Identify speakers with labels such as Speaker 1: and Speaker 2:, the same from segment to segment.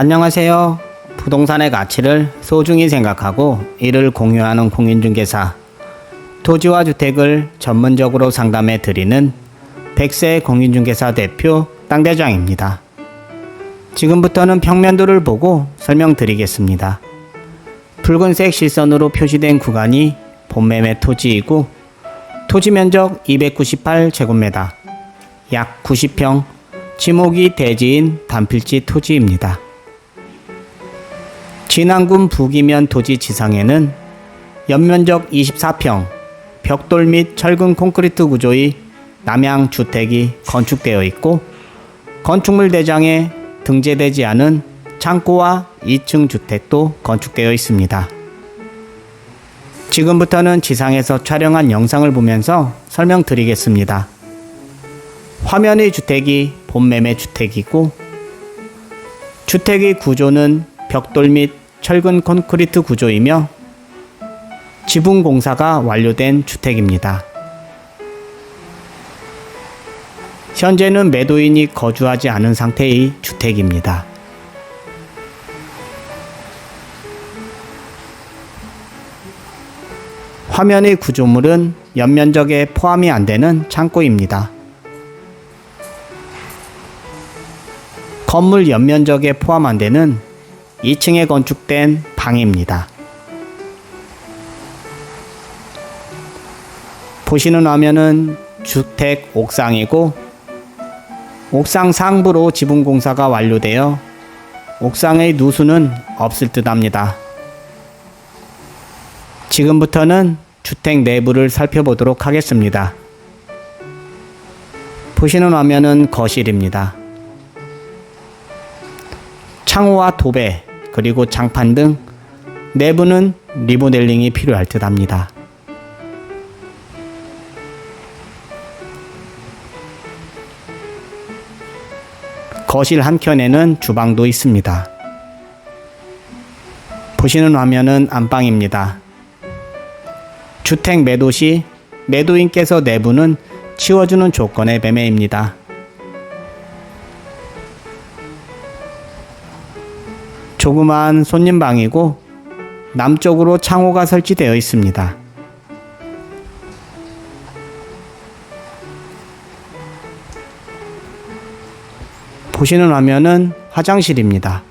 Speaker 1: 안녕하세요. 부동산의 가치를 소중히 생각하고 이를 공유하는 공인중개사 토지와 주택을 전문적으로 상담해 드리는 백세 공인중개사 대표 땅대장입니다. 지금부터는 평면도를 보고 설명드리겠습니다. 붉은색 실선으로 표시된 구간이 본매매 토지이고 토지 면적 298제곱미터, 약 90평, 지목이 대지인 단필지 토지입니다. 진안군 북이면 토지 지상에는 연면적 24평, 벽돌 및 철근 콘크리트 구조의 남양 주택이 건축되어 있고 건축물 대장에 등재되지 않은 창고와 2층 주택도 건축되어 있습니다. 지금부터는 지상에서 촬영한 영상을 보면서 설명드리겠습니다. 화면의 주택이 본매매 주택이고 주택의 구조는 벽돌 및 철근 콘크리트 구조이며 지붕 공사가 완료된 주택입니다. 현재는 매도인이 거주하지 않은 상태의 주택입니다. 화면의 구조물은 연면적에 포함이 안 되는 창고입니다. 건물 연면적에 포함 안 되는 2층에 건축된 방입니다. 보시는 화면은 주택 옥상이고 옥상 상부로 지붕 공사가 완료되어 옥상의 누수는 없을 듯 합니다. 지금부터는 주택 내부를 살펴보도록 하겠습니다. 보시는 화면은 거실입니다. 창호와 도배, 그리고 장판 등 내부는 리모델링이 필요할 듯 합니다. 거실 한켠에는 주방도 있습니다. 보시는 화면은 안방입니다. 주택 매도 시 매도인께서 내부는 치워주는 조건의 매매입니다. 조그마한 손님방이고 남쪽으로 창호가 설치되어 있습니다. 보시는 화면은 화장실입니다.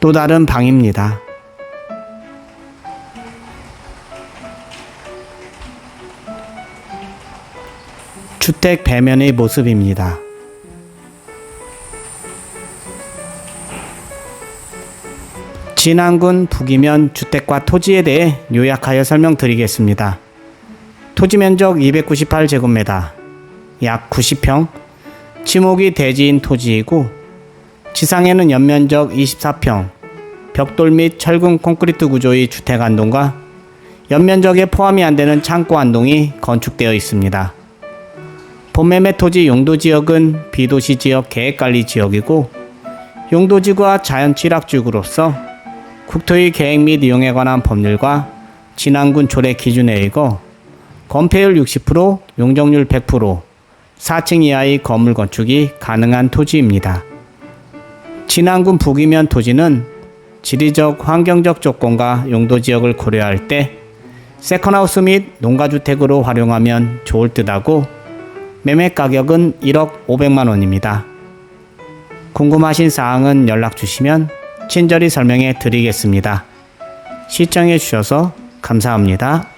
Speaker 1: 또 다른 방입니다. 주택 배면의 모습입니다. 진안군 북이면 주택과 토지에 대해 요약하여 설명드리겠습니다. 토지 면적 298제곱미터, 약 90평, 지목이 대지인 토지이고 지상에는 연면적 24평, 벽돌 및 철근 콘크리트 구조의 주택 한동과 연면적에 포함이 안 되는 창고 한동이 건축되어 있습니다. 본매매 토지 용도 지역은 비도시 지역 계획관리 지역이고 용도지구와 자연 취락지구로서 국토의 계획 및 이용에 관한 법률과 진안군 조례 기준에 의거 건폐율 60%, 용적률 100%, 4층 이하의 건물 건축이 가능한 토지입니다. 진안군 북이면 토지는 지리적, 환경적 조건과 용도 지역을 고려할 때 세컨하우스 및 농가주택으로 활용하면 좋을 듯하고 매매 가격은 1억 500만 원입니다. 궁금하신 사항은 연락 주시면 친절히 설명해 드리겠습니다. 시청해 주셔서 감사합니다.